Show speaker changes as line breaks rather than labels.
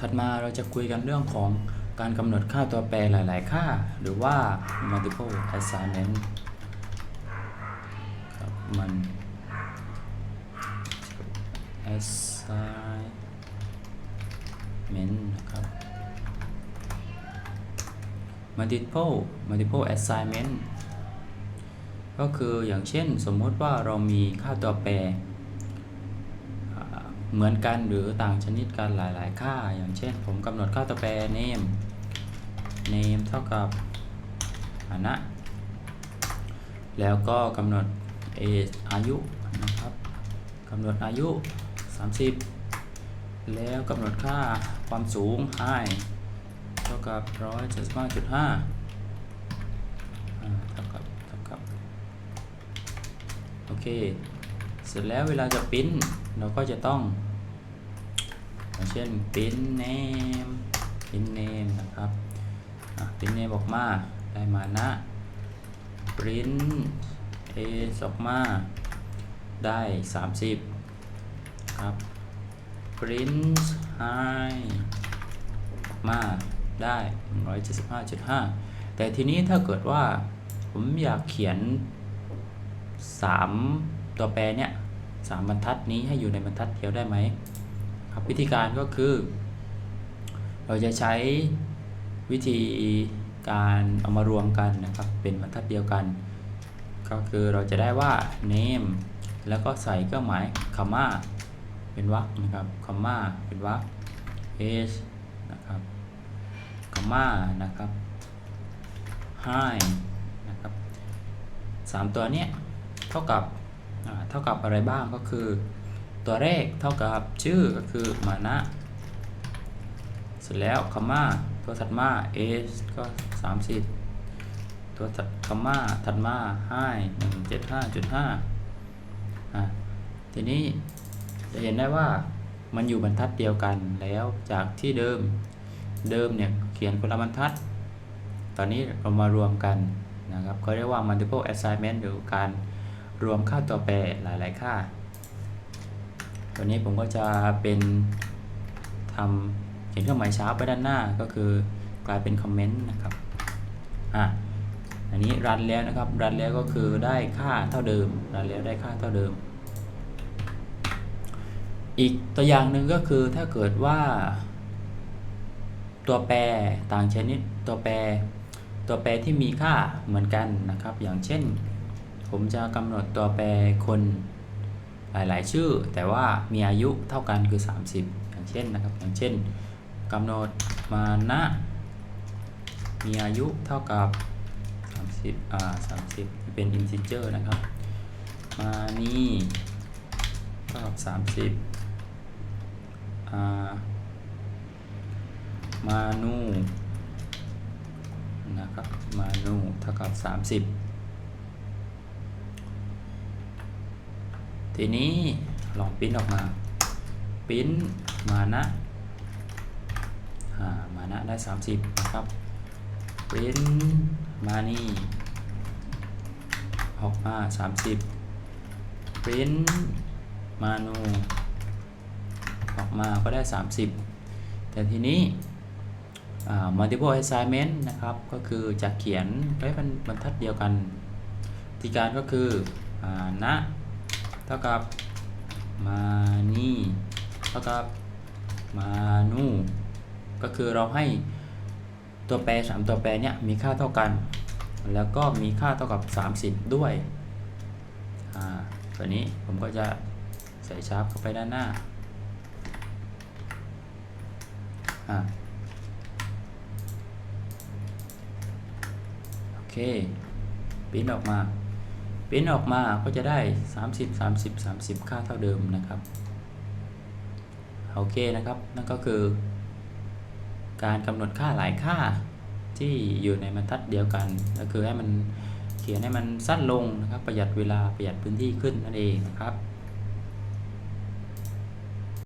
ถัดมาเราจะคุยกันเรื่องของการกำหนดค่าตัวแปรหลาย ๆ ค่า หรือว่า multiple assignment ครับมัน assignment นะครับ multiple multiple assignment ก็คืออย่างเช่นสมมติว่าเรามีค่าตัวแปร เหมือนกันหรือต่างชนิดกันหลาย ๆ ค่า อย่างเช่น ผมกำหนดค่าตัวแปร name name เท่ากับฐานะ แล้วก็กำหนด age อายุนะครับกำหนดอายุ 30 แล้วกำหนดค่าความสูง height เท่ากับ 175.5อ่าเท่ากับเท่ากับ โอเค เสร็จแล้วเวลาจะปริ้นเราก็จะต้องอย่างเช่นปริ้น name ปริ้น name นะครับอะปริ้น name ออกมาได้มานะปริ้น a ออกมาได้ 30 ครับ print high ออกมาได้ 175.5 แต่ทีนี้ถ้าเกิดว่าผมอยากเขียน 3 ตัวแปรเนี่ย สามบรรทัดนี้ให้อยู่ในบรรทัดเดียวได้ไหมครับวิธีการก็คือ เราจะใช้วิธีการเอามารวมกันนะครับ เป็นบรรทัดเดียวกัน ก็คือเราจะได้ว่า name แล้วก็ใส่เครื่องหมายคำม่าเป็นวรรคนะครับคำม่าเป็นวรรค h นะครับคำม่านะครับ high นะครับสามตัวเนี้ยเท่ากับ เท่ากับอะไรบ้างก็คือ ตัวแรกเท่ากับชื่อก็คือมานะ เสร็จแล้วคำม่าตัวถัดมา h ก็ 30 ตัวถัดคำม่าถัดมา high 175.5อะทีนี้จะเห็นได้ว่ามันอยู่บรรทัดเดียวกันแล้วจากที่เดิมเดิมเนี่ยเขียนคนละบรรทัด ตอนนี้เรามารวมกันนะครับเขาเรียกว่า multiple assignment หรือการ รวมค่าตัวแปรหลาย ๆ ค่า ตัวนี้ผมก็จะเป็นทำเขียนเครื่องหมายช้าร์ปไปด้านหน้าก็คือกลายเป็นคอมเมนต์นะครับอะอันนี้รันแล้วนะครับ รันแล้วก็คือได้ค่าเท่าเดิม รันแล้วได้ค่าเท่าเดิม อีกตัวอย่างหนึ่งก็คือถ้าเกิดว่า ตัวแปรต่างชนิดตัวแปร ตัวแปรที่มีค่าเหมือนกันนะครับ อย่างเช่น ผมจะกำหนดตัวแปรคนหลายๆ ชื่อ แต่ว่ามีอายุเท่ากันคือ 30 อย่างเช่นนะครับ อย่างเช่นกำหนดมานะมีอายุเท่ากับ 30 อ่า 30 เป็น integer นะครับ มานี่เท่ากับ 30 อ่า มานูนะครับ มานูเท่ากับ 30 ทีนี้ลองปิ้นออกมา ปิ้นมานะามานะได้ 30 นะครับ ปิ้นมานี่ออกมา30 ปิ้นมานูออกมาก็ได้ 30 แต่ทีนี้ multiple assignment นะครับ ก็คือจะเขียนไว้เป็นบรรทัดเดียวกันวิธีการก็คืออนะ ท่ากับมานี่เท่ากับมานูก็คือเราให้ตัวแปร 3 ตัวแปรเนี่ยมีค่าเท่ากัน แล้วก็มีค่าเท่ากับ 30 ด้วยอ่าตัวนี้ผมก็จะใส่ชาร์ปเข้าไปด้านหน้าอ่าโอเคปิ้นออกมา ปริ้นออกมาก็จะได้ 30 30 30 ค่าเท่าเดิมนะครับ โอเคนะครับ นั่นก็คือ การกำหนดค่าหลายค่าที่อยู่ในบรรทัดเดียวกัน ก็คือให้มันเขียนให้มันสั้นลงนะครับ ประหยัดเวลาประหยัดพื้นที่ขึ้นนั่นเองนะครับ